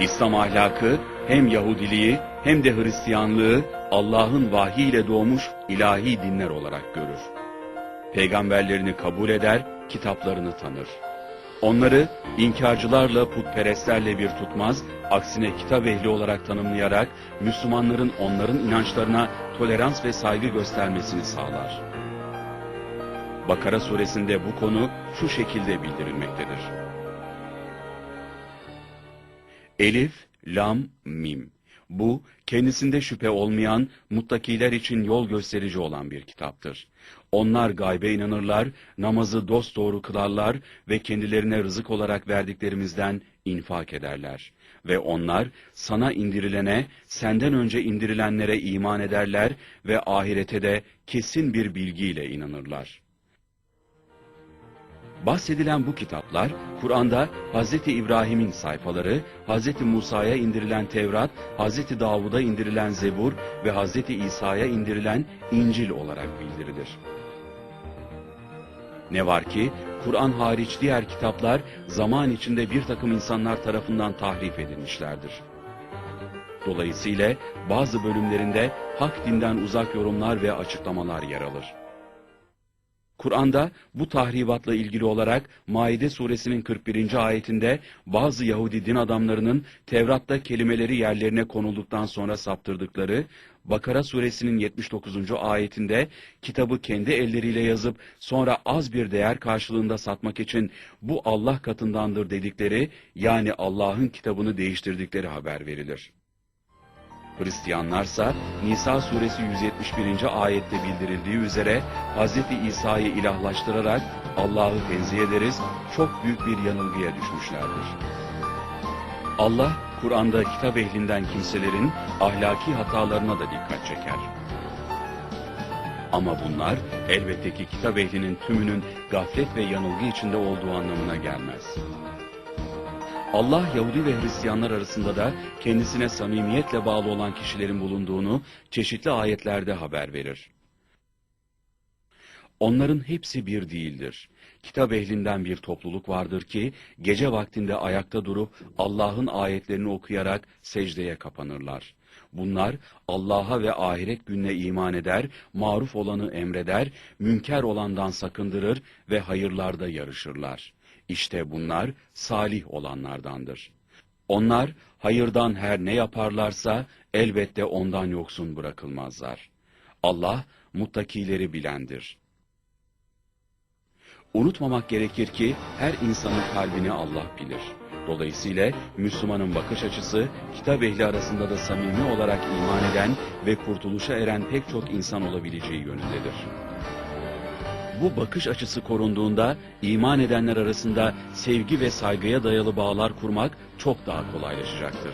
İslam ahlakı hem Yahudiliği hem de Hristiyanlığı Allah'ın vahiyle doğmuş ilahi dinler olarak görür. Peygamberlerini kabul eder, kitaplarını tanır. Onları inkarcılarla putperestlerle bir tutmaz, aksine kitap ehli olarak tanımlayarak Müslümanların onların inançlarına tolerans ve saygı göstermesini sağlar. Bakara suresinde bu konu şu şekilde bildirilmektedir. Elif, Lam, Mim. Bu, kendisinde şüphe olmayan, muttakiler için yol gösterici olan bir kitaptır. Onlar gaybe inanırlar, namazı dosdoğru kılarlar ve kendilerine rızık olarak verdiklerimizden infak ederler. Ve onlar sana indirilene, senden önce indirilenlere iman ederler ve ahirete de kesin bir bilgiyle inanırlar. Bahsedilen bu kitaplar, Kur'an'da Hz. İbrahim'in sayfaları, Hz. Musa'ya indirilen Tevrat, Hz. Davud'a indirilen Zebur ve Hz. İsa'ya indirilen İncil olarak bildirilir. Ne var ki, Kur'an hariç diğer kitaplar zaman içinde bir takım insanlar tarafından tahrif edilmişlerdir. Dolayısıyla bazı bölümlerinde hak dinden uzak yorumlar ve açıklamalar yer alır. Kur'an'da bu tahribatla ilgili olarak Maide suresinin 41. ayetinde bazı Yahudi din adamlarının Tevrat'ta kelimeleri yerlerine konulduktan sonra saptırdıkları, Bakara suresinin 79. ayetinde kitabı kendi elleriyle yazıp sonra az bir değer karşılığında satmak için bu Allah katındandır dedikleri yani Allah'ın kitabını değiştirdikleri haber verilir. Hristiyanlarsa Nisa suresi 171. ayette bildirildiği üzere Hz. İsa'yı ilahlaştırarak Allah'ı tenzih ederiz, çok büyük bir yanılgıya düşmüşlerdir. Allah, Kur'an'da kitap ehlinden kimselerin ahlaki hatalarına da dikkat çeker. Ama bunlar elbette ki kitap ehlinin tümünün gaflet ve yanılgı içinde olduğu anlamına gelmez. Allah Yahudi ve Hristiyanlar arasında da kendisine samimiyetle bağlı olan kişilerin bulunduğunu çeşitli ayetlerde haber verir. Onların hepsi bir değildir. Kitap ehlinden bir topluluk vardır ki gece vaktinde ayakta durup Allah'ın ayetlerini okuyarak secdeye kapanırlar. Bunlar Allah'a ve ahiret gününe iman eder, maruf olanı emreder, münker olandan sakındırır ve hayırlarda yarışırlar. İşte bunlar salih olanlardandır. Onlar hayırdan her ne yaparlarsa elbette ondan yoksun bırakılmazlar. Allah muttakileri bilendir. Unutmamak gerekir ki her insanın kalbini Allah bilir. Dolayısıyla Müslümanın bakış açısı kitap ehli arasında da samimi olarak iman eden ve kurtuluşa eren pek çok insan olabileceği yönündedir. Bu bakış açısı korunduğunda iman edenler arasında sevgi ve saygıya dayalı bağlar kurmak çok daha kolaylaşacaktır.